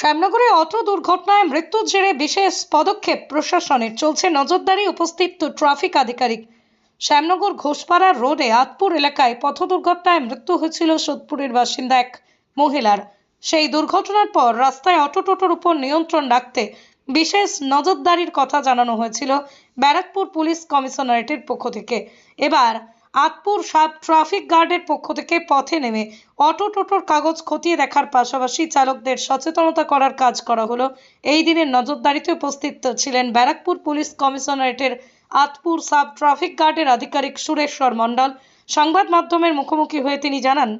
শ্যামনগরে auto দুর্ঘটনায় মৃত্যুর জেরে বিশেষ পদক্ষেপ প্রশাসনের চলছে। নজরদারি উপস্থিত ট্রাফিক আধিকারিক। শ্যামনগর ঘোষপাড়া রোডে আতপুর এলাকায় পথ দুর্ঘটনায় মৃত্যু হয়েছিল সোদপুরের বাসিন্দা এক মহিলার। সেই দুর্ঘটনার পর রাস্তায় অটো টোটোর উপর নিয়ন্ত্রণ রাখতে বিশেষ নজরদারির কথা জানানো হয়েছিল। ব্যারাকপুর পুলিশ কমিশনারেটের পক্ষ থেকে। এবার আতপুর সাব ট্রাফিক গার্ডের পক্ষ থেকে পথে নেমে অটো টোটোর কাগজ খতিয়ে দেখার পাশাপাশি চালকদের সচেতনতা করার কাজ করা হলো। এই দিনের নজরদারিতে উপস্থিত ছিলেন ব্যারাকপুর পুলিশ কমিশনারেটের আতপুর সাব ট্রাফিক গার্ডের আধিকারিক সুরেশ্বর মণ্ডল। সংবাদ মাধ্যমের মুখোমুখি হয়ে তিনি জানান,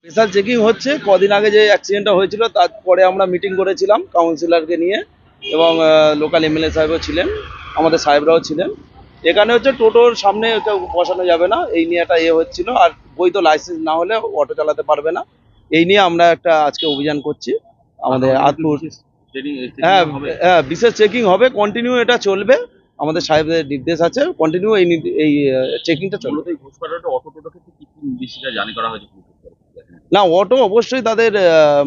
স্পেশাল চেকিং হচ্ছে। কদিন আগে যে অ্যাক্সিডেন্টটা হয়েছিল তারপরে আমরা মিটিং করেছিলাম কাউন্সিলরকে নিয়ে এবং লোকাল এমএলএ সাহেবও ছিলেন, আমাদের সাহেবরাও ছিলেন। এখানে হচ্ছে টোটোর সামনে কেউ বসানো যাবে না। এই নিয়ে একটা ইয়ে হচ্ছিল। আর বৈধ লাইসেন্স না হলে অটো চালাতে পারবে না। এই নিয়ে আমরা একটা আজকে অভিযান করছি। আমাদের আতপুর হ্যাঁ হ্যাঁ বিশেষ চেকিং হবে। কন্টিনিউ এটা চলবে। আমাদের সাহেবদের নির্দেশ আছে। কন্টিনিউ এই নির্দে- এই চেকিংটা চলবে। অটো টোটো কি জানি করা হয়েছে? না অটো অবশ্যই তাদের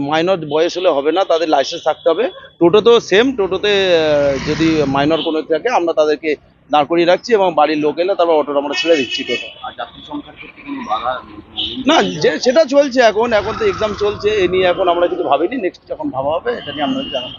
মাইনর বয়স হলে হবে না তাদের লাইসেন্স থাকতে হবে। টোটো তো সেম টোটোতে যদি মাইনর কোনো থাকে আমরা তাদেরকে দাঁড় করিয়ে রাখছি এবং বাড়ির লোক এলে তারপর অটোটা আমরা ছেড়ে দিচ্ছি টোটো। না যে সেটা চলছে এখন এখন তো এক্সাম চলছে এ নিয়ে এখন আমরা কিছু ভাবিনি নেক্সট যখন ভাবা হবে এটা নিয়ে আপনাদের জানাব।